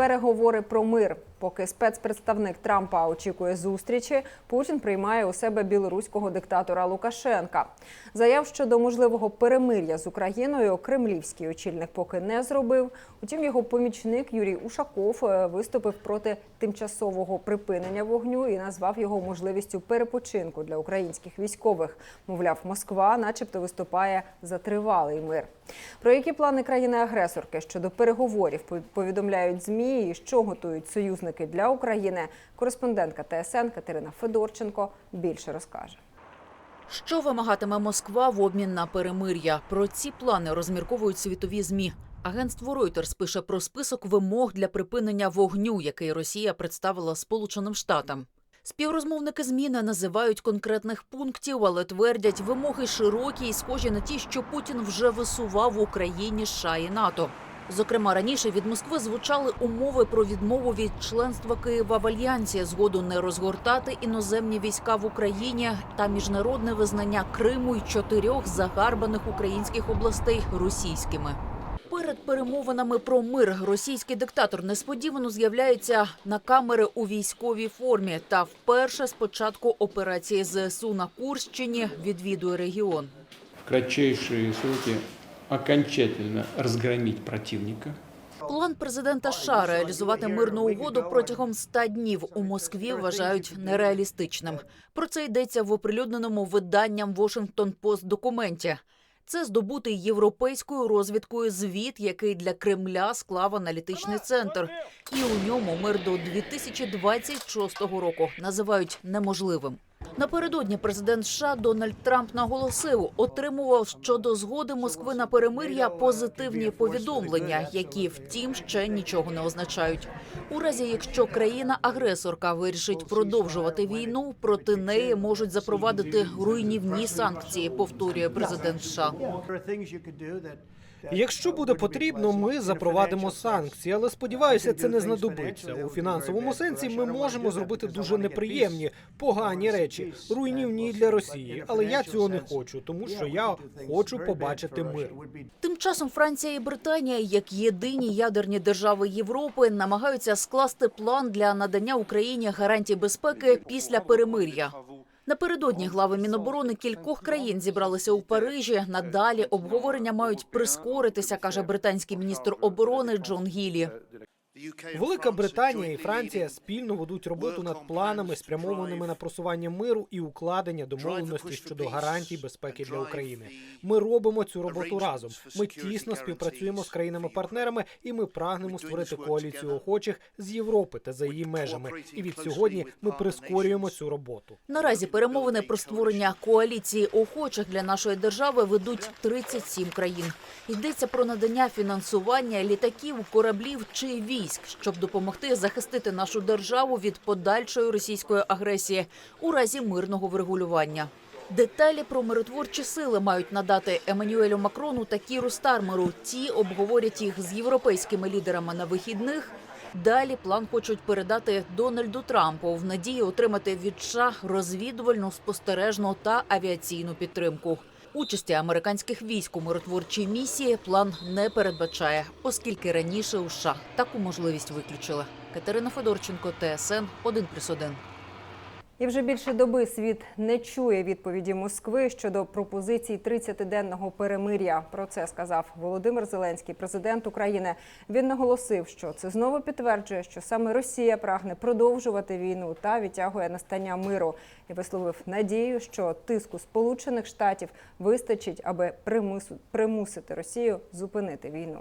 переговори про мир. Поки спецпредставник Трампа очікує зустрічі, Путін приймає у себе білоруського диктатора Лукашенка. Заяв щодо можливого перемир'я з Україною кремлівський очільник поки не зробив. Утім, його помічник Юрій Ушаков е, виступив проти тимчасового припинення вогню і назвав його можливістю перепочинку для українських військових. Мовляв, Москва, начебто, виступає за тривалий мир. Про які плани країни-агресорки щодо переговорів повідомляють змі і що готують союзники для України. Кореспондентка ТСН Катерина Федорченко більше розкаже. Що вимагатиме Москва в обмін на перемир'я? Про ці плани розмірковують світові змі. Агентство Reuters пише про список вимог для припинення вогню, який Росія представила Сполученим Штатам. Співрозмовники змі не називають конкретних пунктів, але твердять, вимоги широкі і схожі на ті, що Путін вже висував в Україні США і НАТО. Зокрема, раніше від Москви звучали умови про відмову від членства Києва в альянсі, згоду не розгортати іноземні війська в Україні та міжнародне визнання Криму й чотирьох загарбаних українських областей російськими. Перед перемовинами про мир російський диктатор несподівано з'являється на камери у військовій формі та вперше з початку операції ЗСУ на Курщині відвідує регіон. в кратчайшие сроки окончательно разгромить противника. План президента США реалізувати мирну угоду протягом 100 днів у Москві вважають нереалістичним. Про це йдеться в оприлюдненому виданням Washington Post документі. Це здобутий європейською розвідкою звіт, який для Кремля склав аналітичний центр. І у ньому мир до 2026 року називають неможливим. Напередодні президент США Дональд Трамп наголосив, отримував щодо згоди Москви на перемир'я позитивні повідомлення, які втім ще нічого не означають. У разі, якщо країна-агресорка вирішить продовжувати війну, проти неї можуть запровадити руйнівні санкції. Повторює президент США. Якщо буде потрібно, ми запровадимо санкції, але сподіваюся, це не знадобиться. У фінансовому сенсі ми можемо зробити дуже неприємні, погані речі, руйнівні для Росії. Але я цього не хочу, тому що я хочу побачити мир. Тим часом Франція і Британія, як єдині ядерні держави Європи, намагаються скласти план для надання Україні гарантій безпеки після перемир'я. Напередодні глави Міноборони кількох країн зібралися у Парижі. Надалі обговорення мають прискоритися, каже британський міністр оборони Джон Гілі. Велика Британія і Франція спільно ведуть роботу над планами, спрямованими на просування миру і укладення домовленості щодо гарантій безпеки для України. Ми робимо цю роботу разом. Ми тісно співпрацюємо з країнами-партнерами, і ми прагнемо створити коаліцію охочих з Європи та за її межами. І від сьогодні ми прискорюємо цю роботу. Наразі перемовини про створення коаліції охочих для нашої держави ведуть 37 країн. Йдеться про надання фінансування літаків, кораблів чи військ, щоб допомогти захистити нашу державу від подальшої російської агресії у разі мирного врегулювання. Деталі про миротворчі сили мають надати Еммануелю Макрону та Кіру Стармеру. Ті обговорять їх з європейськими лідерами на вихідних. Далі план хочуть передати Дональду Трампу в надії отримати від США розвідувальну, спостережну та авіаційну підтримку. Участі американських військ у миротворчій місії план не передбачає, оскільки раніше у США таку можливість виключили. Катерина Федорченко, ТСН 1+,1. І вже більше доби світ не чує відповіді Москви щодо пропозицій 30-денного перемир'я. Про це сказав Володимир Зеленський, президент України. Він наголосив, що це знову підтверджує, що саме Росія прагне продовжувати війну та відтягує настання миру. І висловив надію, що тиску Сполучених Штатів вистачить, аби примусити Росію зупинити війну.